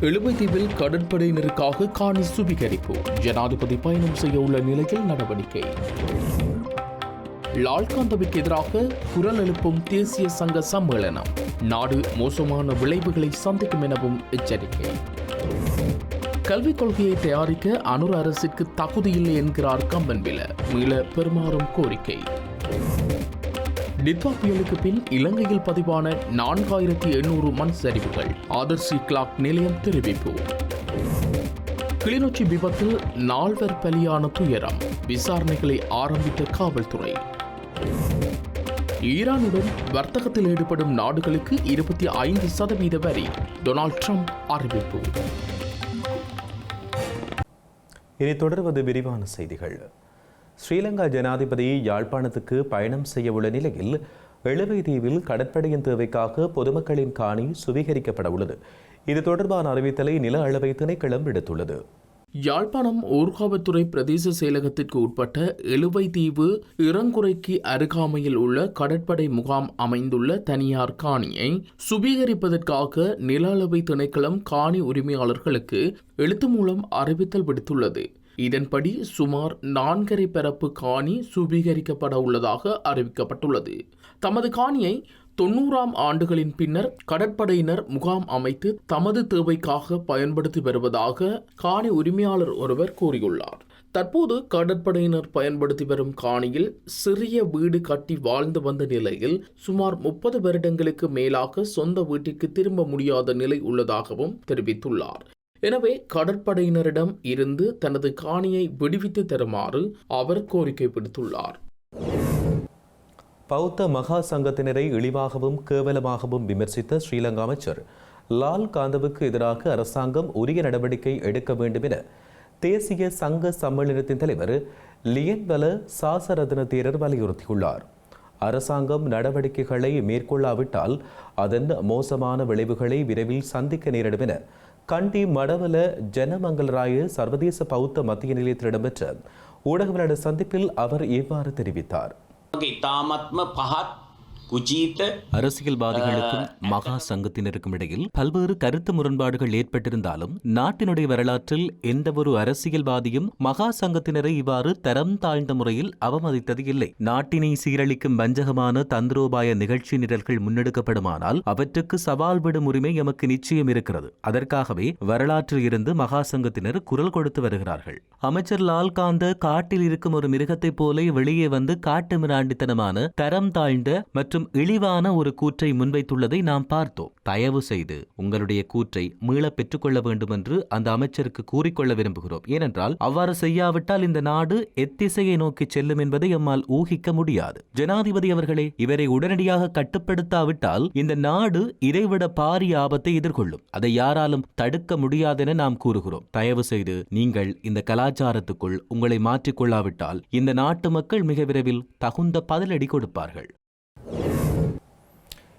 எழுபத்தீவில் கடற்படையினருக்காக காணி சுவீகரிப்பு. ஜனாதிபதி பயணம் செய்ய உள்ள நிலையில் நடவடிக்கை. லால்காந்தவிற்கு எதிராக குரல் எழுப்பும் தேசிய சங்க சம்மேளனம். நாடு மோசமான விளைவுகளை சந்திக்கும் எனவும் எச்சரிக்கை. கல்விக் கொள்கையை தயாரிக்க அனுர் அரசிற்கு தகுதியில்லை என்கிறார் கம்பன்வில. மீள பெருமாறும் கோரிக்கை. நித்வா புயலுக்கு பின் இலங்கையில் பதிவான நான்காயிரத்தி எண்ணூறு மண் சரிவுகள் ஆதர்சி கிளாக் நிலையம் தெரிவிப்பு. கிளிநொச்சி விபத்தில் நால்வர் பலியான துயரம். விசாரணைகளை ஆரம்பித்த காவல்துறை. ஈரானுடன் வர்த்தகத்தில் ஈடுபடும் நாடுகளுக்கு இருபத்தி ஐந்து சதவீத வரி. டொனால்ட் ட்ரம்ப் அறிவிப்பு. இனி தொடர்வது விரிவான செய்திகள். ஸ்ரீலங்கா ஜனாதிபதி யாழ்ப்பாணத்துக்கு பயணம் செய்யவுள்ள நிலையில் எழுவை தீவில் கடற்படையின் தேவைக்காக பொதுமக்களின் காணி சுவீகரிக்கப்பட உள்ளது. இது தொடர்பான அறிவித்தலை நில அளவை திணைக்களம் விடுத்துள்ளது. யாழ்ப்பாணம் ஊர்காவத்துறை பிரதேச செயலகத்திற்கு உட்பட்ட எழுவை தீவு இறங்குறைக்கு அருகாமையில் உள்ள கடற்படை முகாம் அமைந்துள்ள தனியார் காணியை சுபீகரிப்பதற்காக நில அளவை திணைக்களம் காணி உரிமையாளர்களுக்கு எழுத்து மூலம் அறிவித்தல் விடுத்துள்ளது. இதன்படி சுமார் நான்கரை பரப்பு காணி சுபீகரிக்கப்பட உள்ளதாக அறிவிக்கப்பட்டுள்ளது. தமது காணியை தொன்னூறாம் ஆண்டுகளின் பின்னர் கடற்படையினர் முகாம் அமைத்து தமது தேவைக்காக பயன்படுத்தி வருவதாக காணி உரிமையாளர் ஒருவர் கூறியுள்ளார். தற்போது கடற்படையினர் பயன்படுத்தி வரும் காணியில் சிறிய வீடு கட்டி வாழ்ந்து வந்த நிலையில் சுமார் முப்பது வருடங்களுக்கு மேலாக சொந்த வீட்டிற்கு திரும்ப முடியாத நிலை உள்ளதாகவும் தெரிவித்துள்ளார். எனவே கடற்படையினரிடம் இருந்து தனது காணியை விடுவித்து தருமாறு அவர் கோரிக்கை விடுத்துள்ளார். பௌத்த மகா சங்கத்தினரை இழிவாகவும் கேவலமாகவும் விமர்சித்த ஸ்ரீலங்கா அமைச்சர் லால் காந்தவுக்கு எதிராக அரசாங்கம் உரிய நடவடிக்கை எடுக்க வேண்டும் என தேசிய சங்க சம்மேளனத்தின் தலைவர் லியன்வல சாசரத்ன தேரர் வலியுறுத்தியுள்ளார். அரசாங்கம் நடவடிக்கைகளை மேற்கொள்ளாவிட்டால் அதன் மோசமான விளைவுகளை விரைவில் சந்திக்க நேரிடும் என கண்டி மடவல ஜனமங்கலராய சர்வதேச பௌத்த மத்திய நிலையத்தில் இடம்பெற்ற ஊடகவியலாளர் சந்திப்பில் அவர் இவ்வாறு தெரிவித்தார். தாமத்ம பகத் அரசியல்வாதிகளுக்கும் மகா சங்கத்தினருக்கும் இடையில் பல்வேறு கருத்து முரண்பாடுகள் ஏற்பட்டிருந்தாலும் நாட்டினுடைய வரலாற்றில் எந்தவொரு அரசியல்வாதியும் மகா சங்கத்தினரை இவ்வாறு தரம் தாழ்ந்த முறையில் அவமதித்தது இல்லை. நாட்டினை சீரழிக்கும் வஞ்சகமான தந்திரோபாய நிகழ்ச்சி நிரல்கள் முன்னெடுக்கப்படுமானால் அவற்றுக்கு சவால் விடும் உரிமை எமக்கு நிச்சயம் இருக்கிறது. அதற்காகவே வரலாற்றில் இருந்து மகா சங்கத்தினர் குரல் கொடுத்து வருகிறார்கள். அமைச்சர் லால்காந்த காட்டில் இருக்கும் ஒரு மிருகத்தைப் போல வெளியே வந்து காட்டு மிராண்டித்தனமான தரம் தாழ்ந்த மற்றும் இழிவான ஒரு கூற்றை முன்வைத்துள்ளதை நாம் பார்த்தோம். தயவு செய்து உங்களுடைய கூற்றை மீளப் பெற்றுக்கொள்ள வேண்டும் என்று அந்த அமைச்சருக்கு கூறிக்கொள்ள விரும்புகிறோம். ஏனென்றால் அவ்வாறு செய்யாவிட்டால் இந்த நாடு எத்திசையை நோக்கி செல்லும் என்பதை எம்மால் ஊகிக்க முடியாது. ஜனாதிபதி அவர்களே இவரை உடனடியாக கட்டுப்படுத்தாவிட்டால் இந்த நாடு இதைவிட பாரிய ஆபத்தை எதிர்கொள்ளும். அதை யாராலும் தடுக்க முடியாதென நாம் கூறுகிறோம். தயவு செய்து நீங்கள் இந்த கலாச்சாரத்துக்குள் உங்களை மாற்றிக்கொள்ளாவிட்டால் இந்த நாட்டு மக்கள் மிக விரைவில் தகுந்த பதிலடி கொடுப்பார்கள்.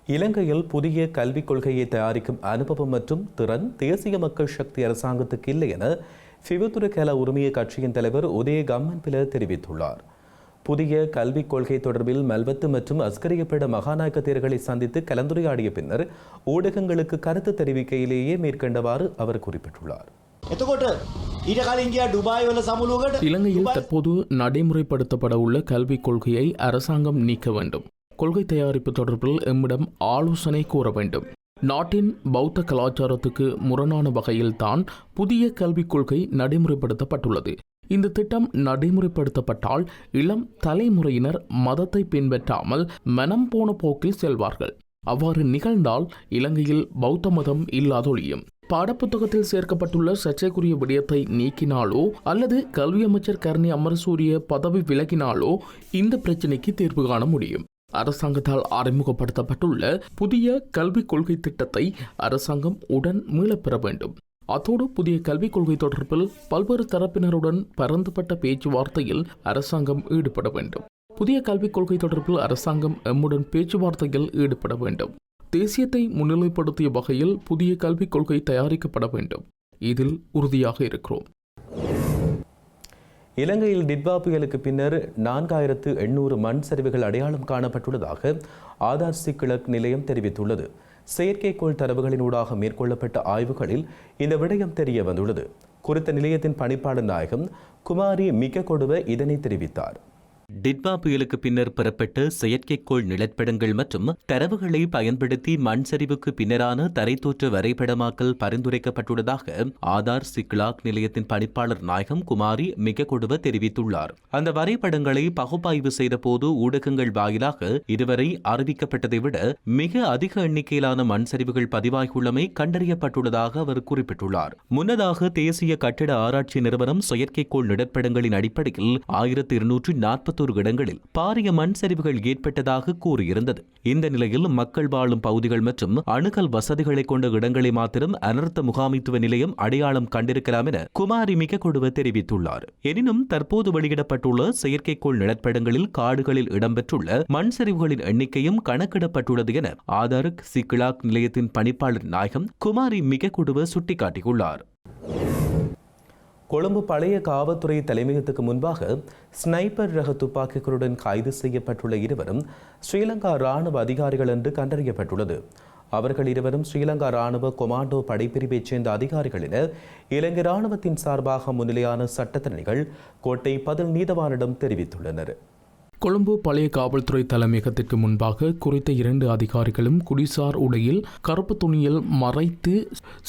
இலங்கையில் புதிய கல்விக் கொள்கையை தயாரிக்கும் அனுபவம் மற்றும் திறன் தேசிய மக்கள் சக்தி அரசாங்கத்துக்கு இல்லை என சிவத்துறை கல உரிமைய கட்சியின் தலைவர் உதய கம்மன்பில தெரிவித்துள்ளார் புதிய கல்விக் கொள்கை தொடர்பில் மல்வத்து மற்றும் அஸ்கரியப்பட மகாநாயக்க தேர்களை சந்தித்து கலந்துரையாடிய பின்னர் ஊடகங்களுக்கு கருத்து தெரிவிக்கையிலேயே மேற்கண்டவாறு அவர் குறிப்பிட்டுள்ளார் එතකොට ඊට කලින් ගියා ඩුබායි වල සමුළුවකට இலங்கையில் தற்போது நடைமுறைப்படுத்தப்பட உள்ள கல்விக் கொள்கையை அரசாங்கம் நீக்க வேண்டும் கொள்கை தயாரிப்பு தொடர்பில் எம்மிடம் ஆலோசனை கூற வேண்டும். நாட்டின் பௌத்த கலாச்சாரத்துக்கு முரணான வகையில்தான் புதிய கல்விக் கொள்கை நடைமுறைப்படுத்தப்பட்டுள்ளது. இந்த திட்டம் நடைமுறைப்படுத்தப்பட்டால் இளம் தலைமுறையினர் மதத்தை பின்பற்றாமல் மனம் போன போக்கில் செல்வார்கள். அவ்வாறு நிகழ்ந்தால் இலங்கையில் பௌத்த மதம் இல்லாதொழியும். பாடப்புத்தகத்தில் சேர்க்கப்பட்டுள்ள சர்ச்சைக்குரிய விடயத்தை நீக்கினாலோ அல்லது கல்வி அமைச்சர் கர்ணி அமரசூரிய பதவி விலகினாலோ இந்த பிரச்சினைக்கு தீர்வு காண முடியும். அரசாங்கத்தால் அறிமுகப்படுத்தப்பட்டுள்ள புதிய கல்விக் கொள்கை திட்டத்தை அரசாங்கம் உடன் மீளப்பெற வேண்டும். அத்தோடு புதிய கல்விக் கொள்கை தொடர்பில் பல்வேறு தரப்பினருடன் பரந்துபட்ட பேச்சுவார்த்தையில் அரசாங்கம் ஈடுபட வேண்டும். புதிய கல்விக் கொள்கை தொடர்பில் அரசாங்கம் எம்முடன் பேச்சுவார்த்தையில் ஈடுபட வேண்டும். தேசியத்தை முன்னிலைப்படுத்திய வகையில் புதிய கல்விக் கொள்கை தயாரிக்கப்பட வேண்டும். இதில் உறுதியாக இருக்கிறோம். இலங்கையில் டிட்வா புயலுக்கு பின்னர் நான்காயிரத்து எண்ணூறு மண் சரிவுகள் அடையாளம் காணப்பட்டுள்ளதாக ஆதார் சி கிழக்கு நிலையம் தெரிவித்துள்ளது. செயற்கைக்கோள் தரவுகளினூடாக மேற்கொள்ளப்பட்ட ஆய்வுகளில் இந்த விடயம் தெரிய வந்துள்ளது. குறித்த நிலையத்தின் பணிப்பாளர் நாயகம் குமாரி மிக கொடுவ இதனை தெரிவித்தார். டிட்வா புயலுக்கு பின்னர் பெறப்பட்ட செயற்கைக்கோள் நிலப்படங்கள் மற்றும் தரவுகளை பயன்படுத்தி மண் சரிவுக்கு பின்னரான தரைத்தோற்ற வரைபடமாக்கல் பரிந்துரைக்கப்பட்டுள்ளதாக ஆதார் சிக்லாக் நிலையத்தின் பணிப்பாளர் நாயகம் குமாரி மிக கொடுவ தெரிவித்துள்ளார். அந்த வரைபடங்களை பகுப்பாய்வு செய்தபோது ஊடகங்கள் வாயிலாக இதுவரை அறிவிக்கப்பட்டதை விட மிக அதிக எண்ணிக்கையிலான மண் சரிவுகள் பதிவாகியுள்ளமை கண்டறியப்பட்டுள்ளதாக அவர் குறிப்பிட்டுள்ளார். முன்னதாக தேசிய கட்டிட ஆராய்ச்சி நிறுவனம் செயற்கைக்கோள் நிலப்படங்களின் அடிப்படையில் ஆயிரத்தி இருநூற்றி நாற்பத்தி நாற்பத்தோரு இடங்களில் பாரிய மண் சரிவுகள் ஏற்பட்டதாக கூறியிருந்தது. இந்த நிலையில் மக்கள் வாழும் பகுதிகள் மற்றும் அணுகல் வசதிகளை கொண்ட இடங்களை மாத்திரம் அனர்த்த முகாமைத்துவ நிலையம் அடையாளம் கண்டிருக்கலாம் என குமாரி மிக கொடுவ தெரிவித்துள்ளார். எனினும் தற்போது வெளியிடப்பட்டுள்ள செயற்கைக்கோள் நிலப்படங்களில் காடுகளில் இடம்பெற்றுள்ள மண் சரிவுகளின் எண்ணிக்கையும் கணக்கிடப்பட்டுள்ளது என ஆதார் சிக்லாக் நிலையத்தின் பணிப்பாளர் நாயகம் குமாரி மிக கொடுவ சுட்டிக்காட்டியுள்ளார். கொழும்பு பழைய காவல்துறை தலைமையகத்துக்கு முன்பாக ஸ்னைப்பர் ரக துப்பாக்கிகளுடன் கைது செய்யப்பட்டுள்ள இருவரும் ஸ்ரீலங்கா ராணுவ அதிகாரிகள் என்று கண்டறியப்பட்டுள்ளது. அவர்கள் இருவரும் ஸ்ரீலங்கா ராணுவ கொமாண்டோ படைப்பிரிவைச் சேர்ந்த அதிகாரிகள் என இலங்கை ராணுவத்தின் சார்பாக முன்னிலையான சட்டத்தரணிகள் கோட்டை பதில் நீதவானிடம் தெரிவித்துள்ளனர். கொழும்பு பழைய காவல்துறை தலைமையகத்திற்கு முன்பாக குறித்த இரண்டு அதிகாரிகளும் குடிசார் உடையில் கருப்பு துணியில் மறைத்து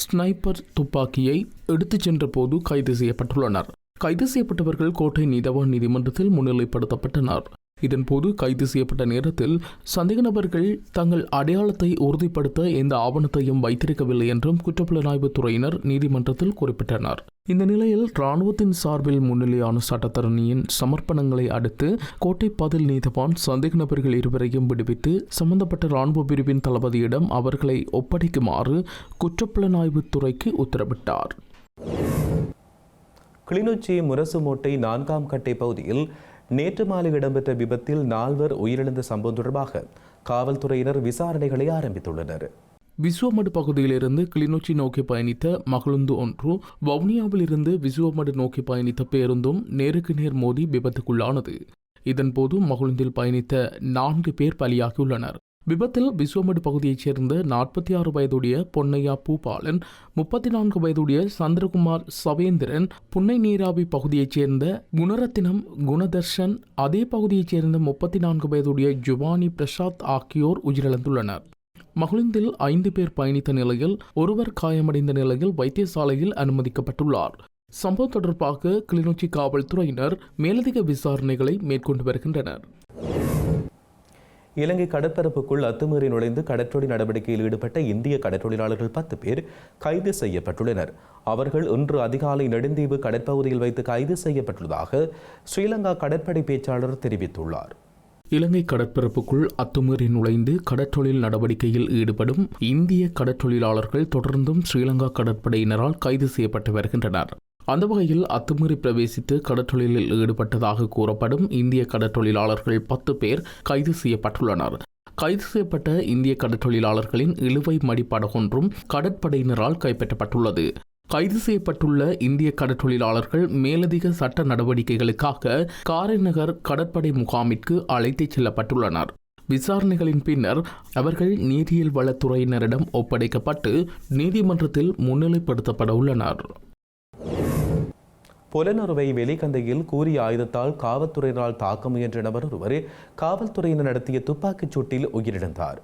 ஸ்னைப்பர் துப்பாக்கியை எடுத்துச் சென்றபோது கைது செய்யப்பட்டுள்ளனர். கைது செய்யப்பட்டவர்கள் கோட்டை நீதவான் நீதிமன்றத்தில் முன்னிலைப்படுத்தப்பட்டனர். இதன்போது கைது செய்யப்பட்ட நேரத்தில் சந்தேக நபர்கள் தங்கள் அடையாளத்தை உறுதிப்படுத்த எந்த ஆவணத்தையும் வைத்திருக்கவில்லை என்றும் குற்றப்புலனாய்வுத் துறையினர் நீதிமன்றத்தில் குறிப்பிட்டனர். இந்த நிலையில் இராணுவத்தின் சார்பில் முன்னிலையான சட்டத்தரணியின் சமர்ப்பணங்களை அடுத்து கோட்டை பதில் நீதவான் சந்தேக நபர்கள் இருவரையும் விடுவித்து சம்பந்தப்பட்ட இராணுவ பிரிவின் தளபதியிடம் அவர்களை ஒப்படைக்குமாறு குற்றப்புலனாய்வுத் துறைக்கு உத்தரவிட்டார். கிளிநொச்சி முரசுமோட்டை நான்காம் கட்டை பகுதியில் நேற்று மாலை இடம்பெற்ற விபத்தில் நால்வர் உயிரிழந்த சம்பவம் தொடர்பாக காவல்துறையினர் விசாரணைகளை ஆரம்பித்துள்ளனர். விசுவமடு பகுதியிலிருந்து கிளிநொச்சி நோக்கி பயணித்த மகளுந்து ஒன்று வவுனியாவில் இருந்து விசுவமடு நோக்கி பயணித்த பேருந்தும் நேருக்கு நேர் மோதி விபத்துக்குள்ளானது. இதன்போது மகளுந்தில் பயணித்த நான்கு பேர் பலியாகியுள்ளனர். விபத்தில் விசுவமடு பகுதியைச் சேர்ந்த நாற்பத்தி ஆறு வயதுடைய பொன்னையா பூபாலன் முப்பத்தி நான்கு வயதுடைய சந்திரகுமார் சவேந்திரன் புன்னை நீராவி பகுதியைச் சேர்ந்த குணரத்தினம் குணதர்ஷன் அதே பகுதியைச் சேர்ந்த முப்பத்தி நான்கு வயதுடைய ஜுவானி பிரசாத் ஆகியோர் உயிரிழந்துள்ளனர். மகளிந்தில் ஐந்து பேர் பயணித்த நிலையில் ஒருவர் காயமடைந்த நிலையில் வைத்தியசாலையில் அனுமதிக்கப்பட்டுள்ளார். சம்பவம் தொடர்பாக கிளிநொச்சி காவல்துறையினர் மேலதிக விசாரணைகளை மேற்கொண்டு வருகின்றனர். இலங்கை கடற்பரப்புக்குள் அத்துமீறி நுழைந்து கடற்றொழி நடவடிக்கையில் ஈடுபட்ட இந்திய கடற்றொழிலாளர்கள் பத்து பேர் கைது செய்யப்பட்டுள்ளனர். அவர்கள் இன்று அதிகாலை நெடுந்தீவு கடற்பகுதியில் வைத்து கைது செய்யப்பட்டுள்ளதாக ஸ்ரீலங்கா கடற்படை பேச்சாளர் தெரிவித்துள்ளார். இலங்கை கடற்பரப்புக்குள் அத்துமீறி நுழைந்து கடற்றொழில் நடவடிக்கையில் ஈடுபடும் இந்திய கடற்றொழிலாளர்கள் தொடர்ந்தும் ஸ்ரீலங்கா கடற்படையினரால் கைது செய்யப்பட்டு வருகின்றனர். அந்த வகையில் அத்துமீறி பிரவேசித்து கடற்றொழிலில் ஈடுபட்டதாக கூறப்படும் இந்திய கடற்றொழிலாளர்கள் பத்து பேர் கைது செய்யப்பட்டுள்ளனர். கைது செய்யப்பட்ட இந்திய கடற்றொழிலாளர்களின் இழுவை மடிப்படகொன்றும் கடற்படையினரால் கைப்பற்றப்பட்டுள்ளது. கைது செய்யப்பட்டுள்ள இந்திய கடற்றொழிலாளர்கள் மேலதிக சட்ட நடவடிக்கைகளுக்காக காரைநகர் கடற்படை முகாமிற்கு அழைத்துச் செல்லப்பட்டுள்ளனர். விசாரணைகளின் பின்னர் அவர்கள் நீரியல் வளத்துறையினரிடம் ஒப்படைக்கப்பட்டு நீதிமன்றத்தில் முன்னிலைப்படுத்தப்பட உள்ளனர் புலனறுவை வெளிக்கந்தையில் கூறிய ஆயுதத்தால் காவல்துறையினரால் தாக்க முயன்ற நபர் ஒருவர் காவல்துறையினர் நடத்திய துப்பாக்கிச் சூட்டில் உயிரிழந்தார்.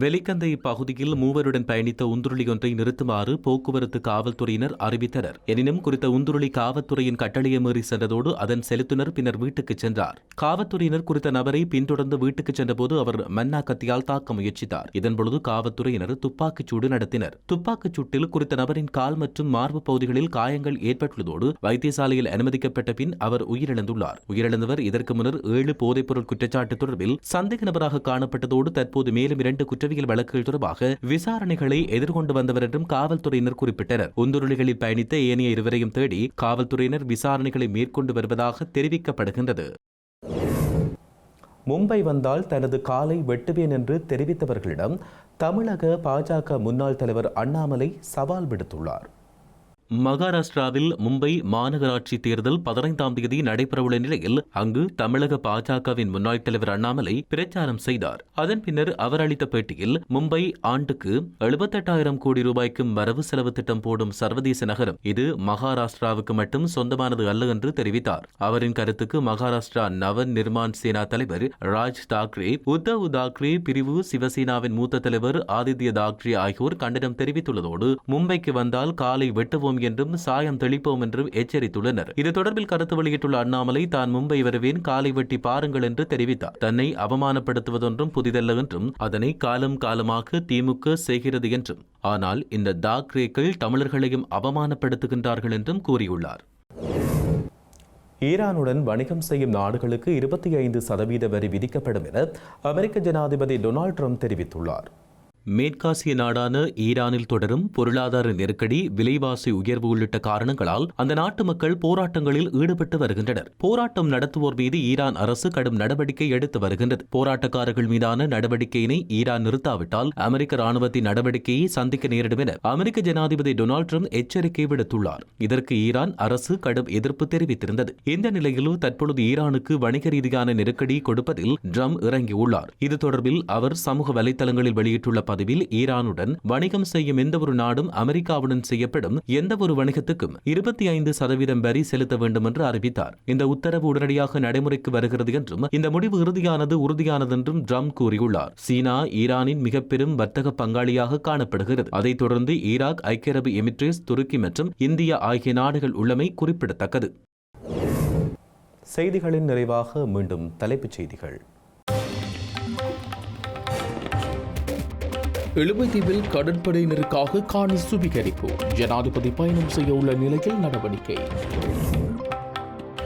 வெலிக்கந்தை பகுதியில் மூவருடன் பயணித்த உந்துருளி ஒன்றை நிறுத்துமாறு போக்குவரத்து காவல்துறையினர் அறிவித்தனர். எனினும் குறித்த உந்துருளி காவல்துறையின் கட்டளையை மீறி சென்றதோடு அதன் செலுத்துனர் பின்னர் வீட்டுக்கு சென்றார். காவல்துறையினர் குறித்த நபரை பின்தொடர்ந்து வீட்டுக்கு சென்றபோது அவர் மன்னா கத்தியால் தாக்க முயற்சித்தார். இதன்பொழுது காவல்துறையினர் துப்பாக்கிச் சூடு நடத்தினர். துப்பாக்கிச் சூட்டில் குறித்த நபரின் கால் மற்றும் மார்பு பகுதிகளில் காயங்கள் ஏற்பட்டுள்ளதோடு வைத்தியசாலையில் அனுமதிக்கப்பட்ட பின் அவர் உயிரிழந்துள்ளார். உயிரிழந்தவர் இதற்கு முன்னர் ஏழு போதைப்பொருள் குற்றச்சாட்டு தொடர்பில் சந்தேக நபராக காணப்பட்டதோடு தற்போது மேலும் இரண்டு குற்ற குற்றவியல் வழக்குகள் தொடர்பாக விசாரணைகளை எதிர்கொண்டு வந்தவர் என்றும் காவல்துறையினர் குறிப்பிட்டனர். உந்துருளிகளில் பயணித்த ஏனைய இருவரையும் தேடி காவல்துறையினர் விசாரணைகளை மேற்கொண்டு வருவதாக தெரிவிக்கப்படுகின்றது. மும்பை வந்தால் தனது காலை வெட்டுவேன் என்று தெரிவித்தவர்களிடம் தமிழக பாஜக முன்னாள் தலைவர் அண்ணாமலை சவால் விடுத்துள்ளார். மகாராஷ்டிராவில் மும்பை மாநகராட்சி தேர்தல் பதினைந்தாம் தேதி நடைபெறவுள்ள நிலையில் அங்கு தமிழக பாஜகவின் முன்னாள் தலைவர் அண்ணாமலை பிரச்சாரம் செய்தார். அதன் பின்னர் அவர் அளித்த பேட்டியில் மும்பை ஆண்டுக்கு எழுபத்தெட்டாயிரம் கோடி ரூபாய்க்கும் வரவு செலவு திட்டம் போடும் சர்வதேச நகரம் இது மகாராஷ்டிராவுக்கு மட்டும் சொந்தமானது அல்ல என்று தெரிவித்தார். அவரின் கருத்துக்கு மகாராஷ்டிரா நவ நிர்மாண் சேனா தலைவர் ராஜ் தாக்கரே உத்தவ் தாக்கரே பிரிவு சிவசேனாவின் மூத்த தலைவர் ஆதித்ய தாக்கரே ஆகியோர் கண்டனம் தெரிவித்துள்ளதோடு மும்பைக்கு வந்தால் காலை வெட்டுவோம் என்றும் சாயம் தெளிப்போம் என்றும் எச்சரித்துள்ளனர். இது தொடர்பில் கருத்து வெளியிட்டுள்ள அண்ணாமலை தான் மும்பை வருவேன் காலை வெட்டி பாருங்கள் என்று தெரிவித்தார். தன்னை அவமானப்படுத்துவதொன்றும் புதிதல்ல என்றும் அதனை காலம் காலமாக திமுக செய்கிறது என்றும். ஆனால் இந்த தாக்ரேக்கள் தமிழர்களையும் அவமானப்படுத்துகின்றார்கள் என்றும் கூறியுள்ளார். ஈரானுடன் வணிகம் செய்யும் நாடுகளுக்கு இருபத்தி ஐந்து சதவீத வரி விதிக்கப்படும் என அமெரிக்க ஜனாதிபதி டொனால்ட் ட்ரம்ப் தெரிவித்துள்ளார். மேற்காசிய நாடான ஈரானில் தொடரும் பொருளாதார நெருக்கடி விலைவாசி உயர்வு உள்ளிட்ட காரணங்களால் அந்த நாட்டு மக்கள் போராட்டங்களில் ஈடுபட்டு வருகின்றனர். போராட்டம் நடத்துவோர் மீது ஈரான் அரசு கடும் நடவடிக்கை எடுத்து வருகின்றது. போராட்டக்காரர்கள் மீதான நடவடிக்கையினை ஈரான் நிறுத்தாவிட்டால் அமெரிக்க ராணுவத்தின் நடவடிக்கையை சந்திக்க நேரிடும் என அமெரிக்க ஜனாதிபதி டொனால்ட் ட்ரம்ப் எச்சரிக்கை விடுத்துள்ளார். இதற்கு ஈரான் அரசு கடும் எதிர்ப்பு தெரிவித்திருந்தது. இந்த நிலையிலும் தற்பொழுது ஈரானுக்கு வணிக ரீதியான நெருக்கடி கொடுப்பதில் ட்ரம்ப் இறங்கியுள்ளார். இது தொடர்பில் அவர் சமூக வலைதளங்களில் வெளியிட்டுள்ள பதிவில் ஈரானுடன் வணிகம் செய்யும் எந்தவொரு நாடும் அமெரிக்காவுடன் செய்யப்படும் எந்தவொரு வணிகத்துக்கும் இருபத்தி ஐந்து சதவீதம் வரி செலுத்த வேண்டும் என்று அறிவித்தார். இந்த உத்தரவு உடனடியாக நடைமுறைக்கு வருகிறது என்றும் இந்த முடிவு இறுதியானது உறுதியானது என்றும் ட்ரம்ப் கூறியுள்ளார். சீனா ஈரானின் மிக பெரும் வர்த்தக பங்காளியாக காணப்படுகிறது. அதைத் தொடர்ந்து ஈராக் ஐக்கிய அரபு எமிரேட்ஸ் துருக்கி மற்றும் இந்தியா ஆகிய நாடுகள் உள்ளமை குறிப்பிடத்தக்கது. செய்திகளின் நிறைவாக மீண்டும் தலைப்புச் செய்திகள். எழுபத்தீவில் கடற்படையினருக்காக காணி சுவீகரிப்பு. ஜனாதிபதி பயணம் செய்ய உள்ள நிலையில் நடவடிக்கை.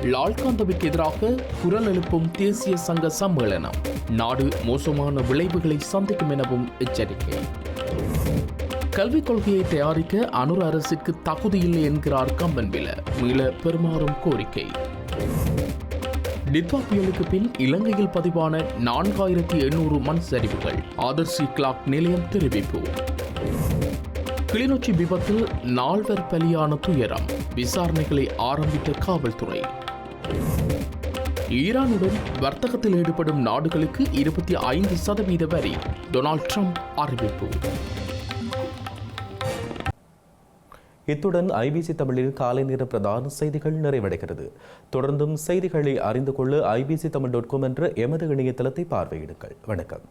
லால்காந்தவிற்கு எதிராக குரல் எழுப்பும் தேசிய சங்க சம்மேளனம். நாடு மோசமான விளைவுகளை சந்திக்கும் எனவும் எச்சரிக்கை. கல்விக் கொள்கையை தயாரிக்க அனுர் அரசிற்கு தகுதியில்லை என்கிறார் கம்பன்வில. மீள பெருமாறும் கோரிக்கை. நித்வா புயலுக்கு பின் இலங்கையில் பதிவான நான்காயிரத்தி எண்ணூறு மண் சரிவுகள். ஆதர்சி கிளாக் நிலையம் தெரிவிப்பு. கிளிநொச்சி விபத்தில் நால்வர் பலியான துயரம். விசாரணைகளை ஆரம்பித்த காவல்துறை. ஈரானுடன் வர்த்தகத்தில் ஈடுபடும் நாடுகளுக்கு இருபத்தி ஐந்து சதவீத வரி. டொனால்ட் ட்ரம்ப் அறிவிப்பு. இத்துடன் ஐபிசி தமிழின் காலை நேர பிரதான செய்திகள் நிறைவடைகிறது. தொடர்ந்தும் செய்திகளை அறிந்து கொள்ள ஐபிசி தமிழ் டாட் காம் என்ற எமது இணையதளத்தை பார்வையிடுங்கள். வணக்கம்.